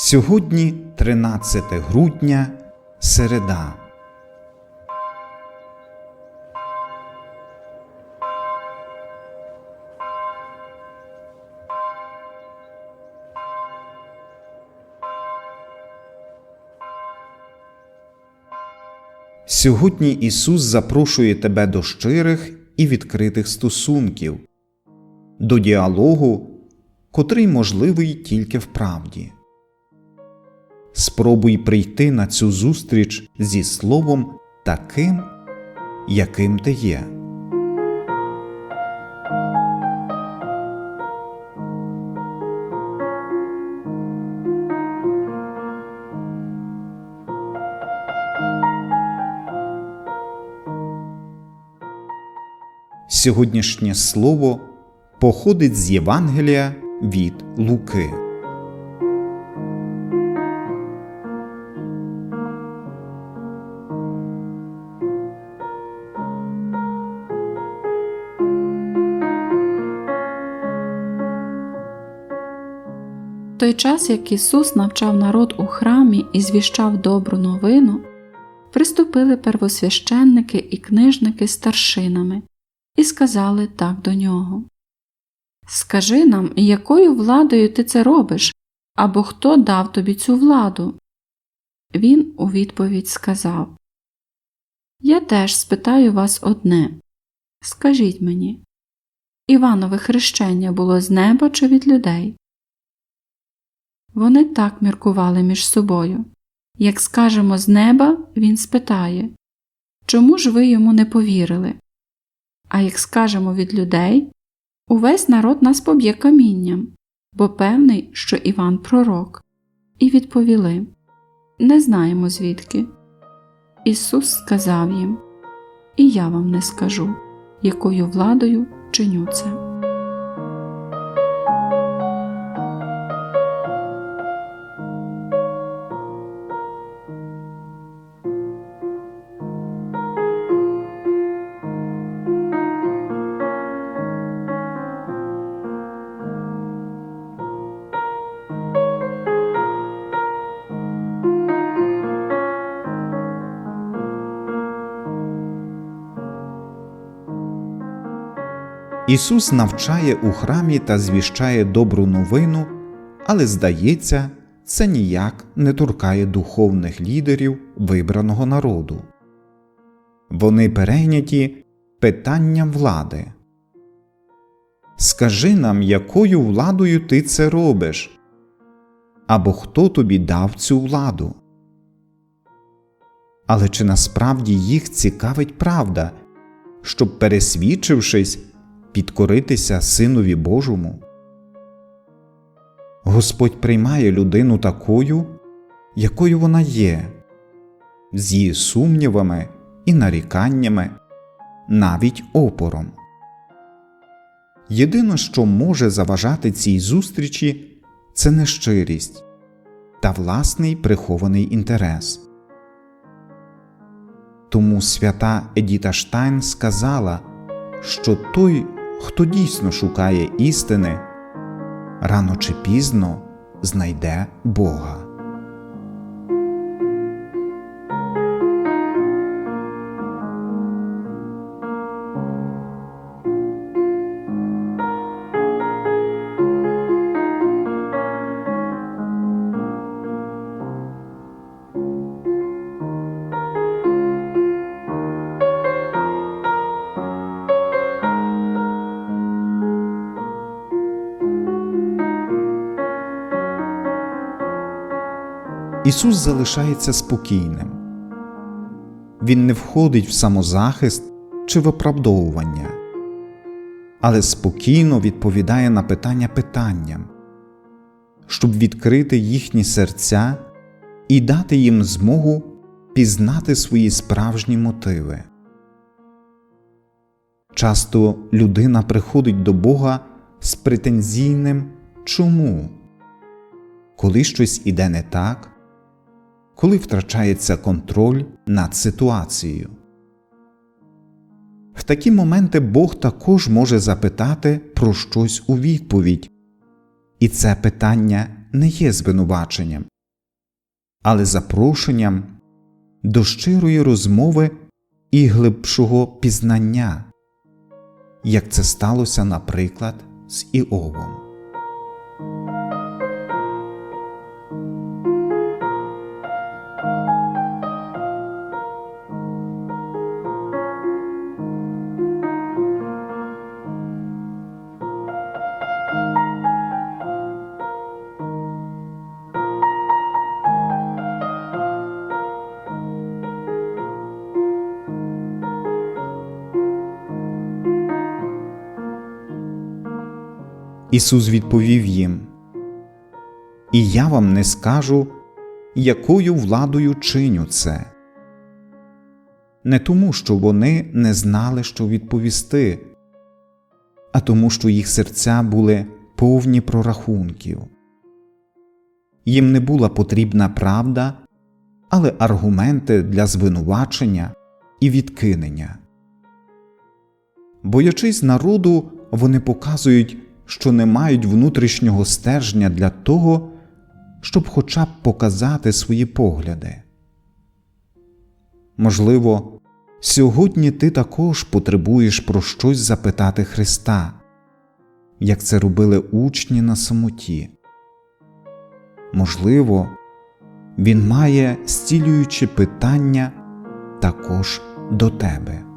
Сьогодні 13 грудня, середа. Сьогодні Ісус запрошує тебе до щирих і відкритих стосунків, до діалогу, котрий можливий тільки в правді. Спробуй прийти на цю зустріч зі Словом таким, яким ти є. Сьогоднішнє слово походить з Євангелія від Луки. Той час, як Ісус навчав народ у храмі і звіщав добру новину, приступили первосвященники і книжники старшинами і сказали так до нього Скажи нам, якою владою ти це робиш, або хто дав тобі цю владу? Він у відповідь сказав Я теж спитаю вас одне Скажіть мені Іванове хрещення було з неба чи від людей? Вони так міркували між собою. Як скажемо з неба, він спитає Чому ж ви йому не повірили? А як скажемо від людей, увесь народ нас поб'є камінням, бо певний, що Іван пророк. І відповіли Не знаємо звідки. Ісус сказав їм І я вам не скажу, якою владою чиню це. Ісус навчає у храмі та звіщає добру новину, але, здається, це ніяк не торкає духовних лідерів вибраного народу. Вони перейняті питанням влади. Скажи нам, якою владою ти це робиш, або хто тобі дав цю владу. Але чи насправді їх цікавить правда, щоб, пересвідчившись, підкоритися Синові Божому? Господь приймає людину такою, якою вона є, з її сумнівами і наріканнями, навіть опором. Єдине, що може заважати цій зустрічі, це нещирість та власний прихований інтерес. Тому свята Едіта Штайн сказала, що той, хто дійсно шукає істини, рано чи пізно знайде Бога. Ісус залишається спокійним. Він не входить в самозахист чи в оправдовування, але спокійно відповідає на питання питанням, щоб відкрити їхні серця і дати їм змогу пізнати свої справжні мотиви. Часто людина приходить до Бога з претензійним чому, коли щось іде не так коли втрачається контроль над ситуацією. В такі моменти Бог також може запитати про щось у відповідь, і це питання не є звинуваченням, але запрошенням до щирої розмови і глибшого пізнання, як це сталося, наприклад, з Іовом. Ісус відповів їм: І я вам не скажу, якою владою чиню це. Не тому, що вони не знали, що відповісти, а тому, що їх серця були повні прорахунків. Їм не була потрібна правда, але аргументи для звинувачення і відкинення. Боячись народу, вони показують, що не мають внутрішнього стержня для того, щоб хоча б показати свої погляди. Можливо, сьогодні ти також потребуєш про щось запитати Христа, як це робили учні на самоті. Можливо, Він має зцілюючі питання також до тебе.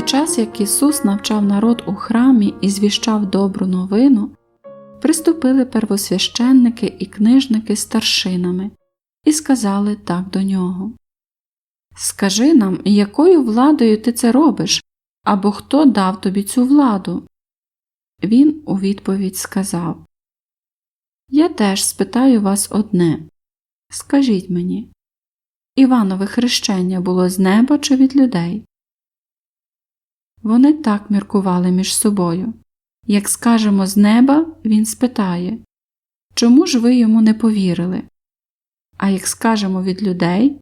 Той час, як Ісус навчав народ у храмі і звіщав добру новину, приступили первосвященники і книжники старшинами і сказали так до нього Скажи нам, якою владою ти це робиш, або хто дав тобі цю владу? Він у відповідь сказав Я теж спитаю вас одне Скажіть мені, Іванове хрещення було з неба чи від людей? Вони так міркували між собою. Як скажемо з неба, він спитає Чому ж ви йому не повірили? А як скажемо від людей,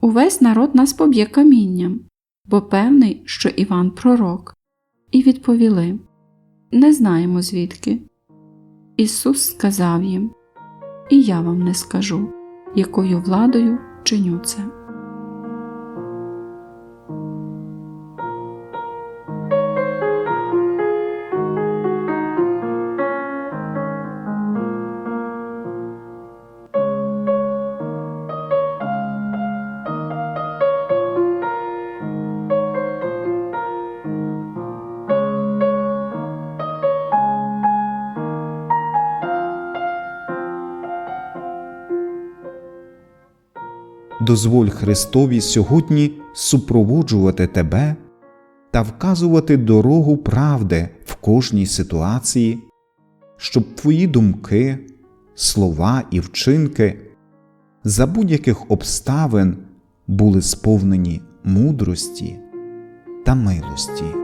увесь народ нас поб'є камінням, бо певний, що Іван пророк. І відповіли Не знаємо звідки. Ісус сказав їм І я вам не скажу, якою владою чиню це. Дозволь Христові сьогодні супроводжувати тебе та вказувати дорогу правди в кожній ситуації, щоб твої думки, слова і вчинки за будь-яких обставин були сповнені мудрості та милості.